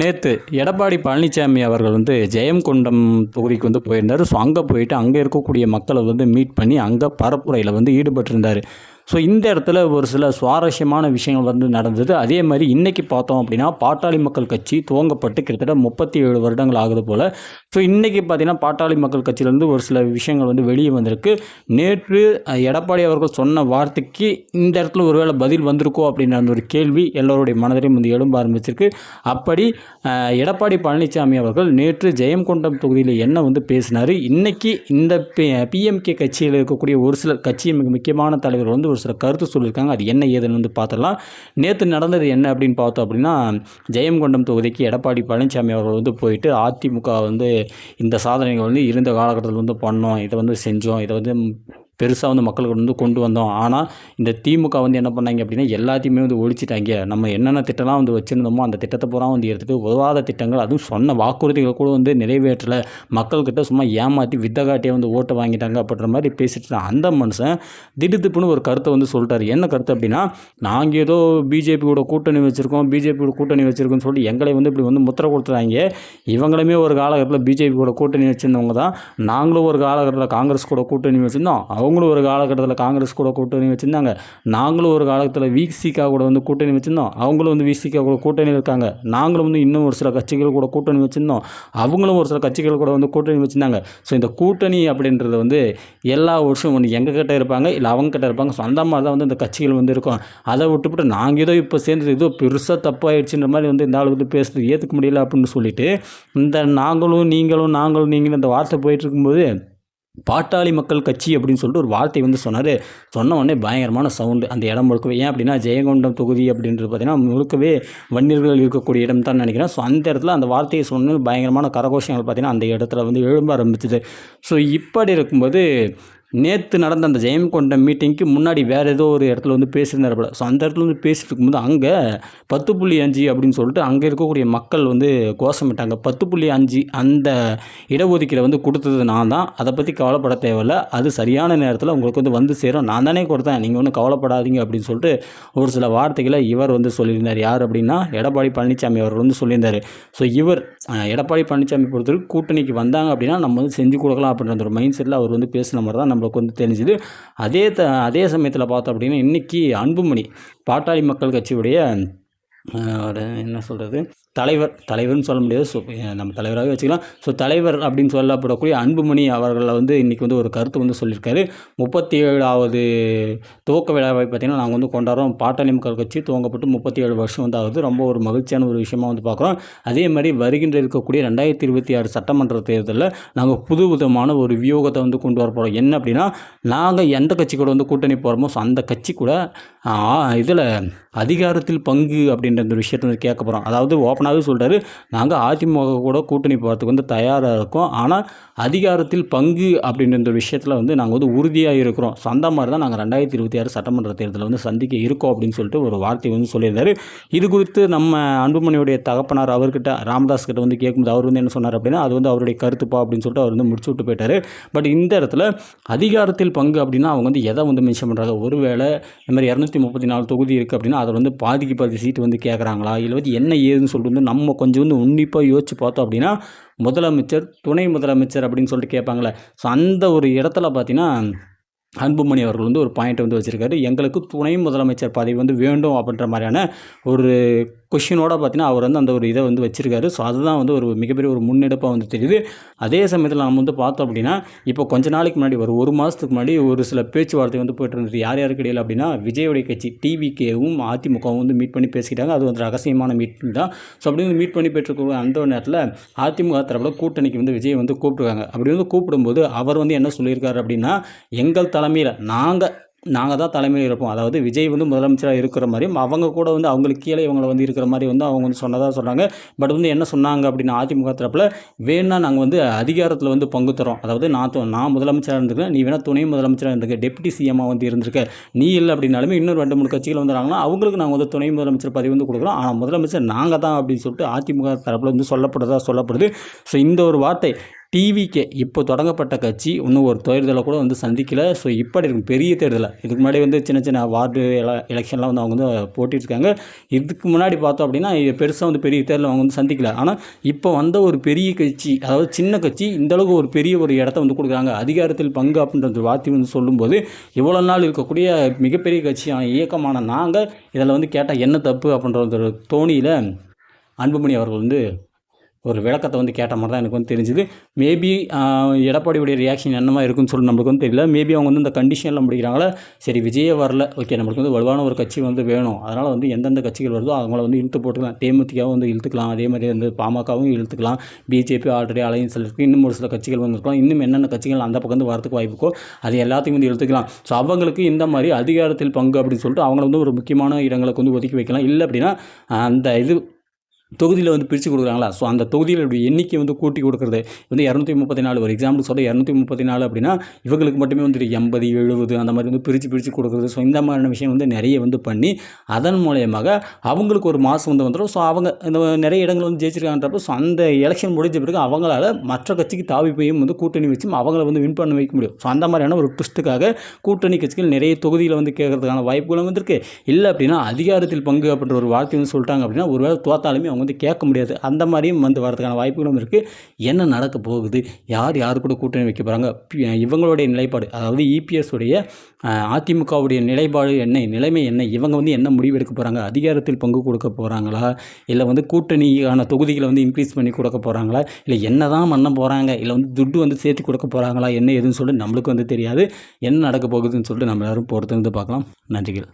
நேற்று எடப்பாடி பழனிசாமி அவர்கள் வந்து ஜெயங்கொண்டம் தொகுதிக்கு வந்து போயிருந்தார். ஸோ அங்கே போயிட்டு அங்கே இருக்கக்கூடிய மக்களை வந்து மீட் பண்ணி அங்கே பரப்புரையில் வந்து ஈடுபட்டிருந்தார். ஸோ இந்த இடத்துல ஒரு சில சுவாரஸ்யமான விஷயங்கள் வந்து நடந்தது. அதே மாதிரி இன்றைக்கி பார்த்தோம் அப்படின்னா பாட்டாளி மக்கள் கட்சி துவங்கப்பட்டு கிட்டத்தட்ட முப்பத்தி ஏழு வருடங்கள் ஆகுது போல். ஸோ இன்றைக்கி பார்த்தீங்கன்னா பாட்டாளி மக்கள் கட்சியிலேருந்து ஒரு சில விஷயங்கள் வந்து வெளியே வந்திருக்கு. நேற்று எடப்பாடி அவர்கள் சொன்ன வார்த்தைக்கு இந்த இடத்துல ஒருவேளை பதில் வந்திருக்கோ அப்படின்ற அந்த ஒரு கேள்வி எல்லோருடைய மனதிலையும் வந்து எழும்ப ஆரம்பிச்சிருக்கு. அப்படி எடப்பாடி பழனிசாமி அவர்கள் நேற்று ஜெயங்கொண்டம் தொகுதியில் என்ன வந்து பேசினார்? இன்றைக்கி இந்த பிஎம்கே கட்சியில் இருக்கக்கூடிய ஒரு சில கட்சியின் மிக முக்கியமான தலைவர் வந்து ஒரு சில கருத்து சொல்லியிருக்காங்க. அது என்ன ஏதுன்னு வந்து பார்த்துடலாம். நேற்று நடந்தது என்ன அப்படின்னு பார்த்தோம் அப்படின்னா ஜெயங்கொண்டம் தொகுதிக்கு எடப்பாடி பழனிசாமி அவர்கள் வந்து போயிட்டு அதிமுக வந்து இந்த சாதனைகள் வந்து இருந்த காலகட்டத்தில் வந்து பண்ணோம். இதை வந்து செஞ்சோம். இதை வந்து பெருசாக வந்து மக்களுக்கு வந்து கொண்டு வந்தோம். ஆனால் இந்த திமுக வந்து என்ன பண்ணாங்க அப்படின்னா எல்லாத்தையுமே வந்து ஒழிச்சிட்டாங்க. நம்ம என்னென்ன திட்டம்லாம் வந்து வச்சுருந்தோமோ அந்த திட்டத்தை பூரா வந்து எடுத்துட்டு உதவாத திட்டங்கள் அதுவும் சொன்ன வாக்குறுதிகளை கூட வந்து நிறைவேற்றலை. மக்கள்கிட்ட சும்மா ஏமாற்றி வித்தகாட்டியே வந்து ஓட்டை வாங்கிட்டாங்க அப்படின்ற மாதிரி பேசிட்டு அந்த மனுஷன் திடுத்துப்புன்னு ஒரு கருத்தை வந்து சொல்லிட்டாரு என்ன கருத்து அப்படின்னா நாங்கள் ஏதோ பிஜேபி கூட கூட்டணி வச்சுருக்கோம் பிஜேபி கூட கூட்டணி வச்சுருக்கோம்னு சொல்லி எங்களை வந்து இப்படி வந்து முத்திரை கொடுத்துறாங்க. இவங்களுமே ஒரு காலகட்டத்தில் பிஜேபி கூட கூட்டணி வச்சுருந்தவங்க தான். நாங்களும் ஒரு காலகட்டத்தில் காங்கிரஸ் கூட கூட்டணி வச்சுருந்தோம். அவங்களும் ஒரு காலகட்டத்தில் காங்கிரஸ் கூட கூட்டணி வச்சுருந்தாங்க. நாங்களும் ஒரு காலத்தில் விசிகா கூட வந்து கூட்டணி வச்சுருந்தோம். அவங்களும் வந்து விசிகா கூட கூட்டணி இருக்காங்க. நாங்களும் வந்து இன்னும் ஒரு சில கட்சிகள் கூட கூட்டணி வச்சுருந்தோம். அவங்களும் ஒரு சில கட்சிகள் கூட வந்து கூட்டணி வச்சுருந்தாங்க. ஸோ இந்த கூட்டணி அப்படின்றது வந்து எல்லா வருஷம் ஒன்று எங்கக்கிட்ட இருப்பாங்க? இல்லை அவங்ககிட்ட இருப்பாங்க. ஸோ அந்த மாதிரி தான் வந்து இந்த கட்சிகள் வந்து இருக்கும். அதை விட்டுவிட்டு நாங்கள் ஏதோ இப்போ சேர்ந்தது ஏதோ பெருசாக தப்பாயிடுச்சுன்ற மாதிரி வந்து இந்த ஆள் வந்து பேசுறது ஏற்றுக்க முடியல அப்படின்னு சொல்லிட்டு இந்த நாங்களும் நீங்களும் நாங்களும் நீங்களும் இந்த வார்த்தை போயிட்டு இருக்கும்போது பாட்டாளி மக்கள் கட்சி அப்படின்னு சொல்லிட்டு ஒரு வார்த்தை வந்து சொன்னார். சொன்ன உடனே பயங்கரமான சவுண்டு. அந்த இடம் முழுக்கவே ஏன் அப்படின்னா ஜெயங்கொண்டம் தொகுதி அப்படின்றது பார்த்திங்கன்னா முழுக்கவே வன்னியர்கள் இருக்கக்கூடிய இடம் தான் நினைக்கிறேன். ஸோ அந்த இடத்துல அந்த வார்த்தையை சொன்ன பயங்கரமான கரகோஷங்கள் பார்த்தீங்கன்னா அந்த இடத்துல வந்து எழும்ப ஆரம்பிச்சது. ஸோ இப்படி இருக்கும்போது நேற்று நடந்த அந்த ஜெயங்கொண்டம் மீட்டிங்க்கு முன்னாடி வேறு ஏதோ ஒரு இடத்துல வந்து பேசியிருந்தார் போல. ஸோ அந்த இடத்துல வந்து பேசிட்டு இருக்கும்போது அங்கே பத்து புள்ளி அஞ்சு அப்படின்னு சொல்லிட்டு அங்கே இருக்கக்கூடிய மக்கள் வந்து கோஷமிட்டாங்க. பத்து புள்ளி அஞ்சு அந்த இடஒதுக்கீடை வந்து கொடுத்தது நான் தான். அதை பற்றி கவலைப்பட தேவையில்ல. அது சரியான நேரத்தில் உங்களுக்கு வந்து வந்து சேரும். நான் தானே கொடுத்தேன். நீங்கள் ஒன்றும் கவலைப்படாதீங்க அப்படின்னு சொல்லிட்டு ஒரு சில வார்த்தைகளை இவர் வந்து சொல்லியிருந்தார். யார் அப்படின்னா எடப்பாடி பழனிசாமி அவர் வந்து சொல்லியிருந்தார். ஸோ இவர் எடப்பாடி பழனிசாமி பொறுத்தவரைக்கும் கூட்டணிக்கு வந்தாங்க அப்படின்னா நம்ம வந்து செஞ்சு கொடுக்கலாம் அப்படின்ற ஒரு மைண்ட் செட்டில் அவர் வந்து பேசின மாதிரி தான் நம்ம நம்மளுக்கு வந்து தெரிஞ்சுது. அதே த அதே சமயத்தில் பார்த்தோம் அப்படின்னா இன்றைக்கி அன்புமணி பாட்டாளி மக்கள் கட்சியுடைய ஒரு என்ன சொல்கிறது தலைவர் தலைவர்னு சொல்ல முடியாது. ஸோ நம்ம தலைவராகவே வச்சுக்கலாம். ஸோ தலைவர் அப்படின்னு சொல்லப்படக்கூடிய அன்புமணி அவர்களை வந்து இன்றைக்கி வந்து ஒரு கருத்து வந்து சொல்லியிருக்காரு. முப்பத்தி ஏழாவது துவக்க விழாவை பார்த்திங்கன்னா நாங்கள் வந்து கொண்டாடுறோம். பாட்டாளி மக்கள் கட்சி துவங்கப்பட்டு முப்பத்தி ஏழு வருஷம் வந்து ஆகுது. ரொம்ப ஒரு மகிழ்ச்சியான ஒரு விஷயமாக வந்து பார்க்குறோம் அதே மாதிரி வருகின்ற இருக்கக்கூடிய ரெண்டாயிரத்தி இருபத்தி ஆறு சட்டமன்ற தேர்தலில் நாங்கள் புது விதமான ஒரு வியூகத்தை வந்து கொண்டு வர போகிறோம் என்ன அப்படின்னா நாங்கள் எந்த கட்சி கூட வந்து கூட்டணி போகிறோமோ ஸோ அந்த கட்சி கூட இதில் அதிகாரத்தில் பங்கு அப்படின்ற அந்த விஷயத்தை வந்து கேட்க போகிறோம் அதாவது ஓப்பனாகவே சொல்கிறாரு நாங்கள் அதிமுக கூட கூட்டணி போகிறதுக்கு வந்து தயாராக இருக்கோம். ஆனால் அதிகாரத்தில் பங்கு அப்படின்ற இந்த விஷயத்தில் வந்து நாங்கள் வந்து உறுதியாக இருக்கிறோம். ஸோ அந்த மாதிரி தான் நாங்கள் ரெண்டாயிரத்தி இருபத்தி ஆறு சட்டமன்ற தேர்தலில் வந்து சந்திக்க இருக்கோம் அப்படின்னு சொல்லிட்டு ஒரு வார்த்தை வந்து சொல்லியிருந்தாரு. இது குறித்து நம்ம அன்புமணியுடைய தகப்பனார் அவர்கிட்ட ராமதாஸ் கிட்ட வந்து கேட்கும்போது அவர் வந்து என்ன சொன்னார் அப்படின்னா அது வந்து அவருடைய கருத்துப்பா அப்படின்னு சொல்லிட்டு அவர் வந்து முடிச்சு விட்டு போயிட்டார். பட் இந்த இடத்துல அதிகாரத்தில் பங்கு அப்படின்னா அவங்க வந்து எதை வந்து மென்ஷன் பண்ணுறாங்க ஒருவேளை இந்த மாதிரி இரநூத்தி முப்பத்தி நாலு தொகுதி இருக்குது அப்படின்னா அதில் வந்து பாதிக்கு பாதி சீட்டு வந்து கேட்குறாங்களா இல்லை வந்து என்ன ஏதுன்னு சொல்லிட்டு வந்து நம்ம கொஞ்சம் வந்து உன்னிப்பாக யோசிச்சு பார்த்தோம் அப்படின்னா முதலமைச்சர் துணை முதலமைச்சர் அப்படின்னு சொல்லிட்டு கேட்பாங்களே ஸோ அந்த ஒரு இடத்துல பார்த்தீங்கன்னா அன்புமணி அவர்கள் வந்து ஒரு பாயிண்ட் வந்து வச்சுருக்காரு. எங்களுக்கு துணை முதலமைச்சர் பதவி வந்து வேண்டும் அப்படின்ற மாதிரியான ஒரு கொஷினோட பார்த்தீங்கன்னா அவர் வந்து அந்த ஒரு இதை வந்து வச்சிருக்காரு. ஸோ அதுதான் வந்து ஒரு மிகப்பெரிய ஒரு முன்னெடுப்பாக வந்து தெரியுது. அதே சமயத்தில் நம்ம வந்து பார்த்தோம் அப்படின்னா இப்போ கொஞ்ச நாளைக்கு முன்னாடி ஒரு ஒரு மாதத்துக்கு முன்னாடி ஒரு சில பேச்சுவார்த்தை வந்து போயிட்டு இருந்தது. யார் யாருக்கு இடையில் அப்படின்னா விஜயோடைய கட்சி டிவிகேவும் அதிமுகவும் வந்து மீட் பண்ணி பேசிக்கிட்டாங்க. அது வந்து ரகசியமான மீட்டிங் தான். ஸோ அப்படி வந்து மீட் பண்ணி போயிட்டு அந்த ஒரு நேரத்தில் அதிமுக தரப்பில் கூட்டணிக்கு வந்து விஜய் வந்து கூப்பிட்டுருக்காங்க. அப்படி வந்து கூப்பிடும்போது அவர் வந்து என்ன சொல்லியிருக்காரு அப்படின்னா எங்கள் தலைமையில் நாங்கள் நாங்கள் தான் தலைமையில் இருப்போம். அதாவது விஜய் வந்து முதலமைச்சராக இருக்கிற மாதிரியும் அவங்க கூட வந்து அவங்களுக்கு கீழே இவங்களை வந்து இருக்கிற மாதிரி வந்து அவங்க வந்து சொன்னதாக சொன்னாங்க பட் வந்து என்ன சொன்னாங்க அப்படின்னா அதிமுக தரப்பில் வேணா நாங்கள் வந்து அதிகாரத்தில் வந்து பங்கு தரோம் அதாவது நான் நான் முதலமைச்சராக இருந்திருக்கேன் நீ வேணால் துணை முதலமைச்சராக இருந்திருக்க டெப்டி சிஎம்மாக வந்து இருந்திருக்க. நீ இல்லை அப்படின்னாலுமே இன்னும் ரெண்டு மூணு கட்சிகள் வந்துறாங்கன்னா அவங்களுக்கு நாங்கள் வந்து துணை முதலமைச்சர் பதவி வந்து கொடுக்குறோம். ஆனால் முதலமைச்சர் நாங்கள் தான் அப்படின்னு சொல்லிட்டு அதிமுக தரப்பில் வந்து சொல்லப்படுறதா சொல்லப்படுது. ஸோ இந்த ஒரு வார்த்தை டிவிக்கே இப்போ தொடங்கப்பட்ட கட்சி இன்னும் ஒரு தேர்தலை கூட வந்து சந்திக்கலை. ஸோ இப்படி இருக்கும் பெரிய தேர்தலை? இதுக்கு முன்னாடி வந்து சின்ன சின்ன வார்டு எல எலெக்ஷன்லாம் வந்து அவங்க வந்து போட்டிருக்காங்க. இதுக்கு முன்னாடி பார்த்தோம் அப்படின்னா பெருசாக வந்து பெரிய தேர்தல் அவங்க வந்து சந்திக்கல. ஆனால் இப்போ வந்த ஒரு பெரிய கட்சி அதாவது சின்ன கட்சி இந்த அளவுக்கு ஒரு பெரிய ஒரு இடத்த வந்து கொடுக்குறாங்க. அதிகாரத்தில் பங்கு அப்படின்ற ஒரு வார்த்தை வந்து சொல்லும்போது இவ்வளோ நாள் இருக்கக்கூடிய மிகப்பெரிய கட்சியான இயக்கமான நாங்கள் இதில் வந்து கேட்டால் என்ன தப்பு அப்படின்ற ஒரு தோணியில் அன்புமணி அவர்கள் வந்து ஒரு விளக்கத்தை வந்து கேட்ட மாதிரி தான் எனக்கு வந்து தெரிஞ்சுது. மேபி எடப்பாடியுடைய ரியாக்ஷன் என்னமா இருக்குன்னு சொல்லி நம்மளுக்கு வந்து தெரியல. மேபி அவங்க வந்து இந்த கண்டிஷனில் முடிக்கிறாங்களா? சரி விஜயே வரல. ஓகே நம்மளுக்கு வந்து வலுவான ஒரு கட்சி வந்து வேணும். அதனால் வந்து எந்தெந்த கட்சிகள் வருதோ அவங்கள வந்து இழுத்து போட்டுக்கலாம். தேமுதிகவும் வந்து இழுத்துக்கலாம். அதே மாதிரி வந்து பாமகவும் இழுத்துக்கலாம். பிஜேபி ஆல்ரெடி அலையன்ஸில் இருக்குது இன்னும் ஒரு சில கட்சிகள் வந்துருக்கலாம் இன்னும் என்னென்ன கட்சிகள் அந்த பக்கம் வந்து வரதுக்கு வாய்ப்புக்கோ அது எல்லாத்தையும் வந்து இழுத்துக்கலாம். ஸோ அவங்களுக்கு இந்த மாதிரி அதிகாரத்தில் பங்கு அப்படின்னு சொல்லிட்டு அவங்கள வந்து ஒரு முக்கியமான இடங்களுக்கு வந்து ஒதுக்கி வைக்கலாம். இல்லை அப்படின்னா அந்த இது தொகுதியில் வந்து பிரித்து கொடுக்குறாங்களா? ஸோ அந்த தொகுதிகளுடைய எண்ணிக்கை வந்து கூட்டி கொடுக்குறது. வந்து இரநூத்தி முப்பத்தி நாலு ஒரு எக்ஸாம்பிள் சொல்ல இரநூத்தி முப்பத்தி நாலு அப்படின்னா இவங்களுக்கு மட்டுமே வந்து எண்பது எழுபது அந்த மாதிரி வந்து பிரித்து பிரித்து கொடுக்குறது. ஸோ இந்த மாதிரியான விஷயம் வந்து நிறைய வந்து பண்ணி அதன் மூலயமாக அவங்களுக்கு ஒரு மாதம் வந்து வந்துடும். ஸோ அவங்க இந்த நிறைய இடங்கள் வந்து ஜெயிச்சிருக்காங்கன்றப்போ ஸோ அந்த எலெக்ஷன் முடிஞ்ச பிறகு அவங்களால மற்ற கட்சிக்கு தாவி போயும் வந்து கூட்டணி வச்சு அவங்கள வந்து வின் பண்ண வைக்க முடியும். ஸோ அந்த மாதிரியான ஒரு ட்விஸ்ட்டுக்காக கூட்டணி கட்சிகள் நிறைய தொகுதியில் வந்து கேட்கறதுக்கான வாய்ப்புகளும் வந்துருக்கு. இல்லை அப்படின்னா அதிகாரத்தில் பங்கு அப்படின்ற ஒரு வார்த்தை வந்து சொல்லிட்டாங்க அப்படின்னா ஒருவேளை தோத்தாலுமே அவங்க வந்து கேட்க முடியாது. அந்த மாதிரியும் வந்து வரதுக்கான வாய்ப்புகளும் இருக்குது என்ன நடக்க போகுது? யார் யார் கூட கூட்டணி வைக்க போகிறாங்க இவங்களுடைய நிலைப்பாடு அதாவது இபிஎஸ் உடைய அதிமுகவுடைய நிலைப்பாடு என்ன? நிலைமை என்ன? இவங்க வந்து என்ன முடிவு எடுக்க போகிறாங்க அதிகாரத்தில் பங்கு கொடுக்க போகிறாங்களா இல்லை வந்து கூட்டணிக்கான தொகுதிகளை வந்து இன்க்ரீஸ் பண்ணி கொடுக்க போகிறாங்களா இல்லை என்ன தான் பண்ண போகிறாங்க இல்லை வந்து துட்டு வந்து சேர்த்து கொடுக்க போகிறாங்களா என்ன ஏதுன்னு சொல்லிட்டு நம்மளுக்கு வந்து தெரியாது. என்ன நடக்க போகுதுன்னு சொல்லிட்டு நம்ம எல்லாரும் பொறுத்திருந்து வந்து பார்க்கலாம். நன்றிகள்.